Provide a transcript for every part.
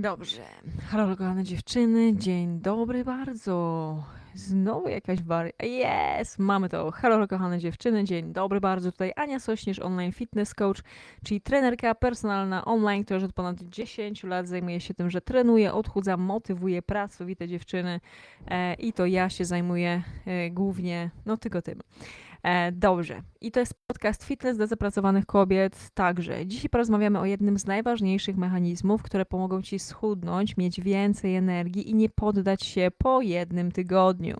Dobrze. Halo, kochane dziewczyny. Dzień dobry bardzo. Znowu jakaś wari... Jest! Mamy to. Halo, kochane dziewczyny. Dzień dobry bardzo. Tutaj Ania Sośnierz, online fitness coach, czyli trenerka personalna online, która już od ponad 10 lat zajmuje się tym, że trenuje, odchudza, motywuje pracowite dziewczyny. E, I to ja się zajmuję e, głównie, no tylko tym. E, dobrze. I to jest podcast Fitness dla zapracowanych kobiet także. Dzisiaj porozmawiamy o jednym z najważniejszych mechanizmów, które pomogą Ci schudnąć, mieć więcej energii i nie poddać się po jednym tygodniu.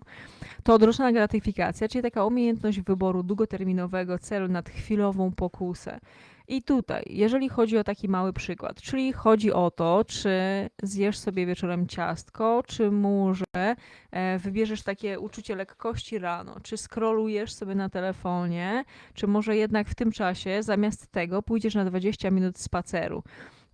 To odroczona gratyfikacja, czyli taka umiejętność wyboru długoterminowego celu nad chwilową pokusę. I tutaj, jeżeli chodzi o taki mały przykład, czyli chodzi o to, czy zjesz sobie wieczorem ciastko, czy może e, wybierzesz takie uczucie lekkości rano, czy skrolujesz sobie na telefonie, czy może jednak w tym czasie zamiast tego pójdziesz na 20 minut spaceru.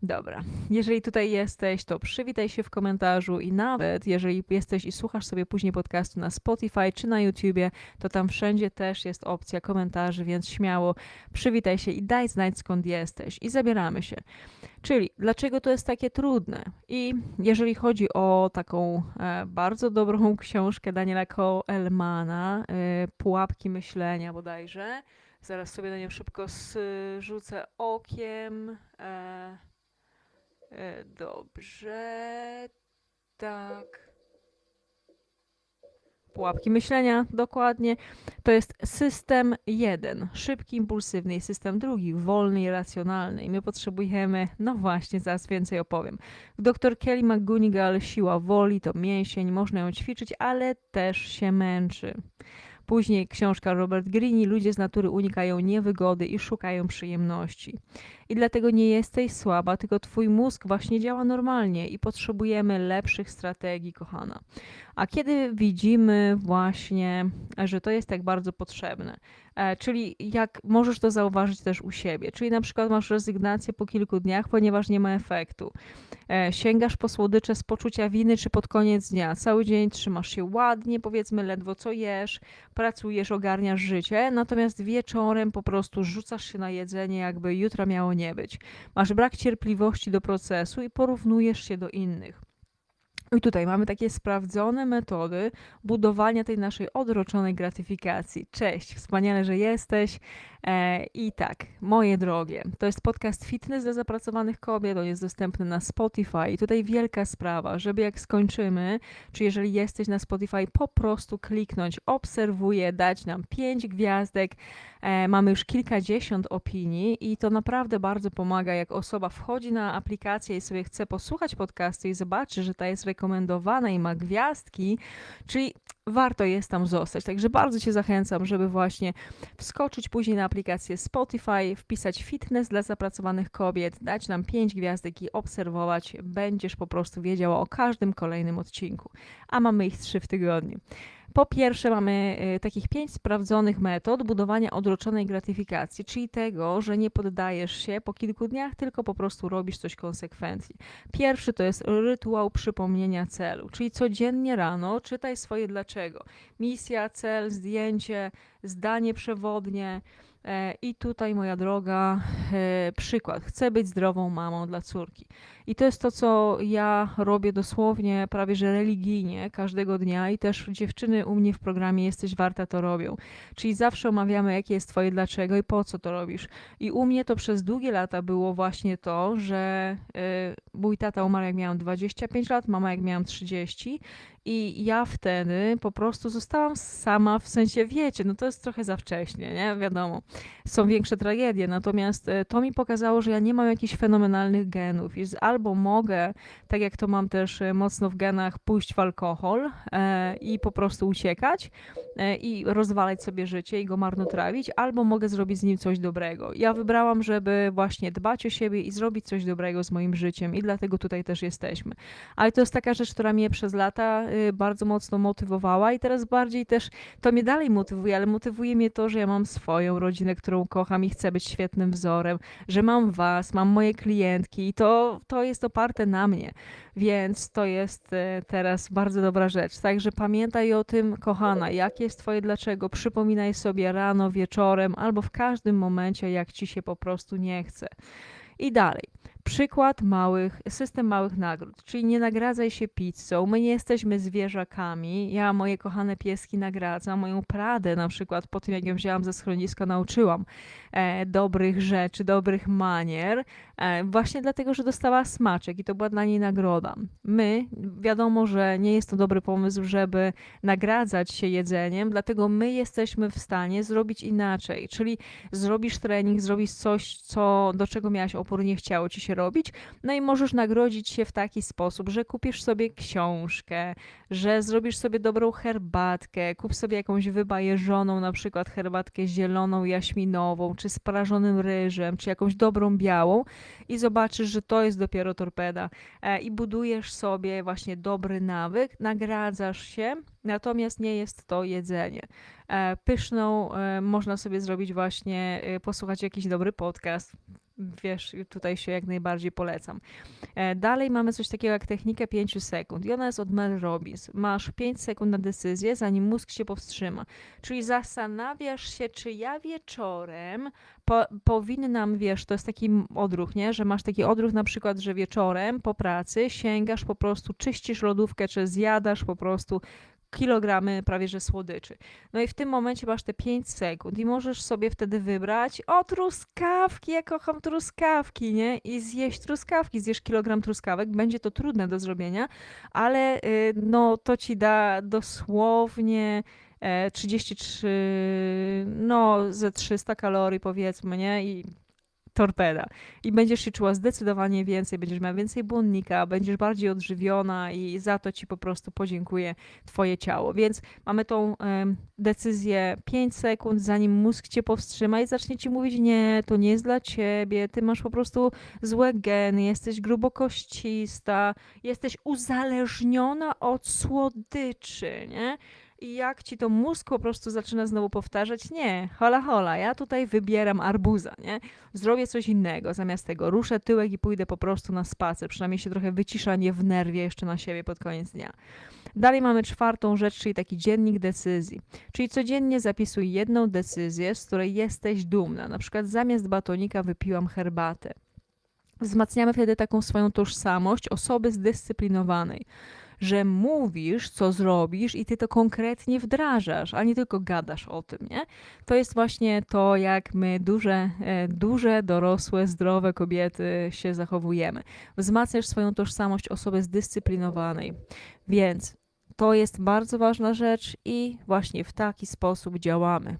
Dobra, jeżeli tutaj jesteś, to przywitaj się w komentarzu i nawet jeżeli jesteś i słuchasz sobie później podcastu na Spotify czy na YouTubie, to tam wszędzie też jest opcja komentarzy, więc śmiało przywitaj się i daj znać skąd jesteś i zabieramy się. Czyli dlaczego to jest takie trudne? I jeżeli chodzi o taką e, bardzo dobrą książkę Daniela Koelmana, e, Pułapki myślenia bodajże, zaraz sobie na nią szybko rzucę okiem. E, Dobrze. Tak. Pułapki myślenia, dokładnie. To jest system jeden, szybki, impulsywny i system drugi, wolny i racjonalny. I my potrzebujemy, no właśnie, zaraz więcej opowiem. Dr Kelly McGonigal, siła woli to mięsień, można ją ćwiczyć, ale też się męczy. Później książka Robert Greene, ludzie z natury unikają niewygody i szukają przyjemności. I dlatego nie jesteś słaba, tylko twój mózg właśnie działa normalnie i potrzebujemy lepszych strategii, kochana. A kiedy widzimy właśnie, że to jest tak bardzo potrzebne, e, czyli jak możesz to zauważyć też u siebie, czyli na przykład masz rezygnację po kilku dniach, ponieważ nie ma efektu. E, sięgasz po słodycze z poczucia winy, czy pod koniec dnia, cały dzień trzymasz się ładnie, powiedzmy ledwo co jesz, pracujesz, ogarniasz życie, natomiast wieczorem po prostu rzucasz się na jedzenie, jakby jutra miało nie być. Masz brak cierpliwości do procesu i porównujesz się do innych. I tutaj mamy takie sprawdzone metody budowania tej naszej odroczonej gratyfikacji. Cześć, wspaniale, że jesteś. E, I tak, moje drogie, to jest podcast Fitness dla zapracowanych kobiet, on jest dostępny na Spotify. I tutaj wielka sprawa, żeby jak skończymy, czy jeżeli jesteś na Spotify, po prostu kliknąć, obserwuję, dać nam pięć gwiazdek. E, mamy już kilkadziesiąt opinii i to naprawdę bardzo pomaga, jak osoba wchodzi na aplikację i sobie chce posłuchać podcastu i zobaczy, że ta jest rekomendowana i ma gwiazdki, czyli warto jest tam zostać. Także bardzo Cię zachęcam, żeby właśnie wskoczyć później na aplikację Spotify, wpisać fitness dla zapracowanych kobiet, dać nam 5 gwiazdek i obserwować. Będziesz po prostu wiedziała o każdym kolejnym odcinku. A mamy ich 3 w tygodniu. Po pierwsze, mamy y, takich pięć sprawdzonych metod budowania odroczonej gratyfikacji, czyli tego, że nie poddajesz się po kilku dniach, tylko po prostu robisz coś konsekwentnie. Pierwszy to jest rytuał przypomnienia celu, czyli codziennie rano czytaj swoje dlaczego. Misja, cel, zdjęcie, zdanie przewodnie. E, I tutaj, moja droga, e, przykład. Chcę być zdrową mamą dla córki. I to jest to, co ja robię dosłownie prawie że religijnie każdego dnia i też dziewczyny u mnie w programie Jesteś Warta to robią. Czyli zawsze omawiamy, jakie jest Twoje dlaczego i po co to robisz. I u mnie to przez długie lata było właśnie to, że y, mój tata umarł jak miałam 25 lat, mama jak miałam 30 i ja wtedy po prostu zostałam sama, w sensie wiecie, no to jest trochę za wcześnie, nie? Wiadomo, są większe tragedie, natomiast y, to mi pokazało, że ja nie mam jakichś fenomenalnych genów. Jest albo mogę, tak jak to mam też e, mocno w genach, pójść w alkohol e, i po prostu uciekać e, i rozwalać sobie życie i go marnotrawić, albo mogę zrobić z nim coś dobrego. Ja wybrałam, żeby właśnie dbać o siebie i zrobić coś dobrego z moim życiem i dlatego tutaj też jesteśmy. Ale to jest taka rzecz, która mnie przez lata y, bardzo mocno motywowała i teraz bardziej też to mnie dalej motywuje, ale motywuje mnie to, że ja mam swoją rodzinę, którą kocham i chcę być świetnym wzorem, że mam was, mam moje klientki i to, to jest oparte na mnie, więc to jest e, teraz bardzo dobra rzecz. Także pamiętaj o tym, kochana, jakie jest Twoje dlaczego. Przypominaj sobie rano, wieczorem albo w każdym momencie, jak Ci się po prostu nie chce. I dalej. Przykład małych, system małych nagród, czyli nie nagradzaj się pizzą. My nie jesteśmy zwierzakami. Ja moje kochane pieski nagradzam. Moją Pradę na przykład po tym, jak ją wzięłam ze schroniska, nauczyłam e, dobrych rzeczy, dobrych manier, e, właśnie dlatego, że dostała smaczek i to była dla niej nagroda. My, wiadomo, że nie jest to dobry pomysł, żeby nagradzać się jedzeniem, dlatego my jesteśmy w stanie zrobić inaczej, czyli zrobisz trening, zrobisz coś, co, do czego miałaś opór, nie chciało ci się robić, no i możesz nagrodzić się w taki sposób, że kupisz sobie książkę, że zrobisz sobie dobrą herbatkę, kup sobie jakąś wybajeżoną, na przykład herbatkę zieloną, jaśminową, czy z prażonym ryżem, czy jakąś dobrą białą i zobaczysz, że to jest dopiero torpeda e, i budujesz sobie właśnie dobry nawyk, nagradzasz się, natomiast nie jest to jedzenie. E, Pyszną e, można sobie zrobić właśnie, posłuchać jakiś dobry podcast. Wiesz, tutaj się jak najbardziej polecam. E, Dalej mamy coś takiego jak technikę 5 sekund i ona jest od Mel Robbins. Masz 5 sekund na decyzję, zanim mózg się powstrzyma. Czyli zastanawiasz się, czy ja wieczorem po, powinnam, wiesz, to jest taki odruch, nie? Że masz taki odruch na przykład, że wieczorem po pracy sięgasz po prostu, czyścisz lodówkę, czy zjadasz po prostu kilogramy prawie że słodyczy. No i w tym momencie masz te 5 sekund i możesz sobie wtedy wybrać o truskawki, ja kocham truskawki, nie? I zjeść truskawki, zjesz kilogram truskawek, będzie to trudne do zrobienia, ale y, no to ci da dosłownie e, 33, no ze 300 kalorii powiedzmy, nie? I torpeda. I będziesz się czuła zdecydowanie więcej, będziesz miała więcej błonnika, będziesz bardziej odżywiona i za to ci po prostu podziękuję twoje ciało. Więc mamy tą em, decyzję 5 sekund, zanim mózg cię powstrzyma i zacznie ci mówić, nie, to nie jest dla ciebie, ty masz po prostu złe geny, jesteś grubokoścista, jesteś uzależniona od słodyczy, nie? I jak ci to mózg po prostu zaczyna znowu powtarzać, nie, hola hola, ja tutaj wybieram arbuza, nie? Zrobię coś innego, zamiast tego ruszę tyłek i pójdę po prostu na spacer, przynajmniej się trochę wycisza, nie wnerwię jeszcze na siebie pod koniec dnia. Dalej mamy czwartą rzecz, czyli taki dziennik decyzji. Czyli codziennie zapisuj jedną decyzję, z której jesteś dumna. Na przykład zamiast batonika wypiłam herbatę. Wzmacniamy wtedy taką swoją tożsamość osoby zdyscyplinowanej, że mówisz, co zrobisz i ty to konkretnie wdrażasz, a nie tylko gadasz o tym, nie? To jest właśnie to, jak my duże, e, duże, dorosłe, zdrowe kobiety się zachowujemy. Wzmacniasz swoją tożsamość osoby zdyscyplinowanej. Więc to jest bardzo ważna rzecz i właśnie w taki sposób działamy.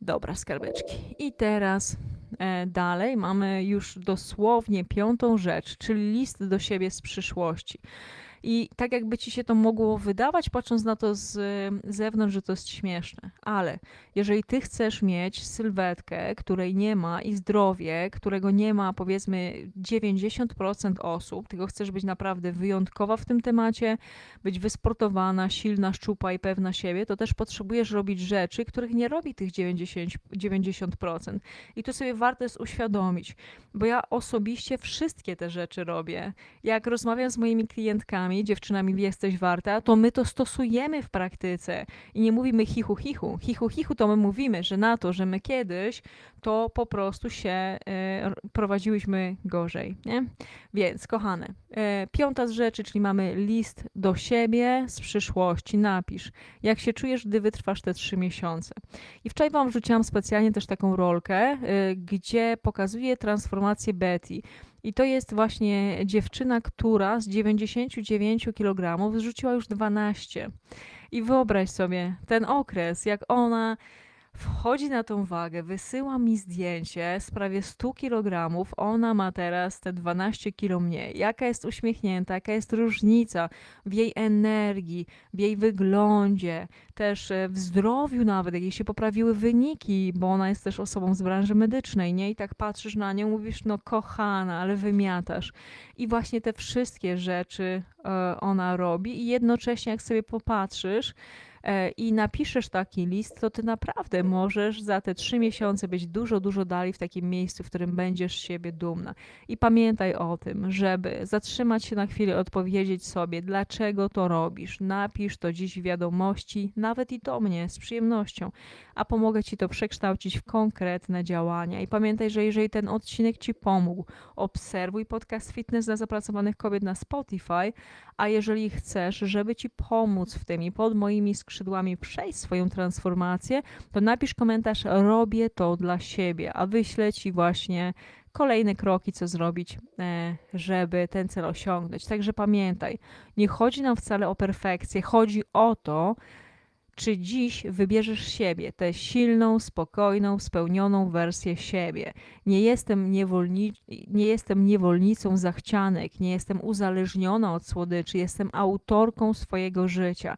Dobra, skarbeczki. I teraz e, dalej mamy już dosłownie piątą rzecz, czyli list do siebie z przyszłości. I tak jakby ci się to mogło wydawać, patrząc na to z zewnątrz, że to jest śmieszne, ale jeżeli ty chcesz mieć sylwetkę, której nie ma i zdrowie, którego nie ma powiedzmy 90% osób, tylko chcesz być naprawdę wyjątkowa w tym temacie, być wysportowana, silna, szczupła i pewna siebie, to też potrzebujesz robić rzeczy, których nie robi tych 90%. 90%. I to sobie warto jest uświadomić, bo ja osobiście wszystkie te rzeczy robię. Jak rozmawiam z moimi klientkami, dziewczynami, jesteś warta, to my to stosujemy w praktyce i nie mówimy hichu, hichu. Hichu, hichu to my mówimy, że na to, że my kiedyś to po prostu się r- prowadziłyśmy gorzej, nie? Więc, kochane, e, piąta z rzeczy, czyli mamy list do siebie z przyszłości. Napisz, jak się czujesz, gdy wytrwasz te trzy miesiące. I wczoraj Wam wrzuciłam specjalnie też taką rolkę, y, gdzie pokazuje transformację Betty. I to jest właśnie dziewczyna, która z 99 kg zrzuciła już 12. I wyobraź sobie ten okres, jak ona wchodzi na tą wagę, wysyła mi zdjęcie z prawie 100 kg, ona ma teraz te 12 kg mniej. Jaka jest uśmiechnięta, jaka jest różnica w jej energii, w jej wyglądzie, też e, w zdrowiu nawet, jak jej się poprawiły wyniki, bo ona jest też osobą z branży medycznej, nie? I tak patrzysz na nią, mówisz, no kochana, ale wymiatasz. I właśnie te wszystkie rzeczy e, ona robi i jednocześnie jak sobie popatrzysz, i napiszesz taki list, to ty naprawdę możesz za te trzy miesiące być dużo, dużo dalej w takim miejscu, w którym będziesz siebie dumna. I pamiętaj o tym, żeby zatrzymać się na chwilę, odpowiedzieć sobie, dlaczego to robisz. Napisz to dziś wiadomości, nawet i do mnie, z przyjemnością, a pomogę ci to przekształcić w konkretne działania. I pamiętaj, że jeżeli ten odcinek ci pomógł, obserwuj podcast Fitness dla zapracowanych kobiet na Spotify, a jeżeli chcesz, żeby ci pomóc w tym i pod moimi skrzydłami przejść swoją transformację, to napisz komentarz, robię to dla siebie, a wyślę ci właśnie kolejne kroki, co zrobić, e, żeby ten cel osiągnąć. Także pamiętaj, nie chodzi nam wcale o perfekcję, chodzi o to, czy dziś wybierzesz siebie, tę silną, spokojną, spełnioną wersję siebie. Nie jestem, niewolni- nie jestem niewolnicą zachcianek, nie jestem uzależniona od słodyczy, jestem autorką swojego życia.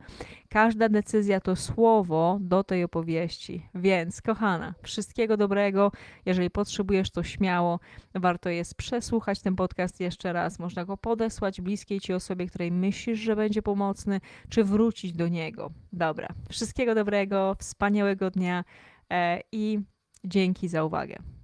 Każda decyzja to słowo do tej opowieści. Więc, kochana, wszystkiego dobrego. Jeżeli potrzebujesz, to śmiało. Warto jest przesłuchać ten podcast jeszcze raz. Można go podesłać bliskiej ci osobie, której myślisz, że będzie pomocny, czy wrócić do niego. Dobra. Wszystkiego dobrego, wspaniałego dnia e, i dzięki za uwagę.